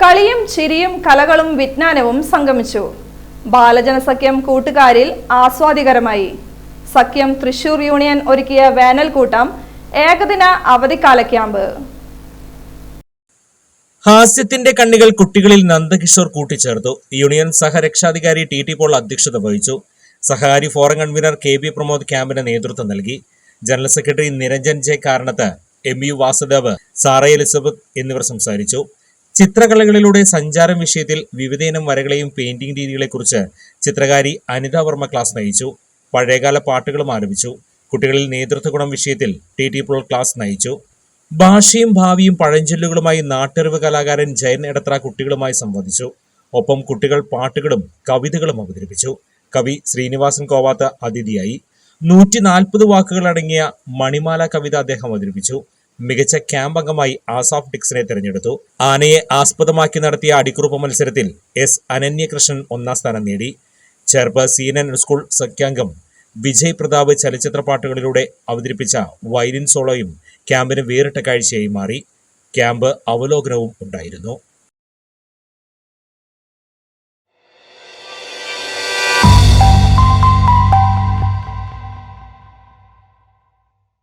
കളിയും ചിരിയും കലകളും വിജ്ഞാനവും സംഗമിച്ചു. ബാലജനസഖ്യം കൂട്ടുകാരിൽ ആസ്വാദികരമായി. സഖ്യം തൃശൂർ യൂണിയൻ ഒരുക്കിയ വേനൽക്കൂട്ടം ഏകദിന അവധിക്കാല ക്യാമ്പ്. ഹാസ്യത്തിന്റെ കണ്ണികൾ കുട്ടികളിൽ നന്ദകിഷോർ കൂട്ടിച്ചേർത്തു. യൂണിയൻ സഹരക്ഷാധികാരി ടി ടി പോൾ അധ്യക്ഷത വഹിച്ചു. സഹകാരി forum convener K B Pramod ക്യാമ്പിന് നേതൃത്വം നൽകി. General secretary Niranjan J Karanath M U Vasudev Sara Elizabeth എന്നിവർ സംസാരിച്ചു. ചിത്രകലകളിലൂടെ സഞ്ചാരം വിഷയത്തിൽ വിവിധയിനം വരകളെയും പെയിന്റിംഗ് രീതികളെക്കുറിച്ച് ചിത്രകാരി അനിത വർമ്മ ക്ലാസ് നയിച്ചു. പഴയകാല പാട്ടുകളും ആരംഭിച്ചു കുട്ടികളിൽ നേതൃത്വ ഗുണം വിഷയത്തിൽ ടി ടി പോൾ ക്ലാസ് നയിച്ചു. ഭാഷയും ഭാവിയും പഴഞ്ചൊല്ലുകളുമായി നാട്ടറിവ് കലാകാരൻ ജയൻ എടത്ര കുട്ടികളുമായി സംവദിച്ചു. ഒപ്പം കുട്ടികൾ പാട്ടുകളും കവിതകളും അവതരിപ്പിച്ചു. കവി ശ്രീനിവാസൻ കോവാത്ത അതിഥിയായി. നൂറ്റി നാൽപ്പത് വാക്കുകൾ അടങ്ങിയ മണിമാല കവിത അദ്ദേഹം അവതരിപ്പിച്ചു. മികച്ച ക്യാമ്പ് അംഗമായി ആസാഫ് ഡിക്സിനെ തെരഞ്ഞെടുത്തു. ആനയെ ആസ്പദമാക്കി നടത്തിയ അടിക്കുറുപ്പ് മത്സരത്തിൽ എസ് അനന്യകൃഷ്ണൻ ഒന്നാം സ്ഥാനം നേടി. ചേർപ്പ് സീനൻ സ്കൂൾ സഖ്യാംഗം വിജയ് പ്രതാപ് ചലച്ചിത്ര പാട്ടുകളിലൂടെ അവതരിപ്പിച്ച വയലിൻ സോളോയും ക്യാമ്പിന് വേറിട്ട കാഴ്ചയായി മാറി. ക്യാമ്പ് അവലോകനവും ഉണ്ടായിരുന്നു.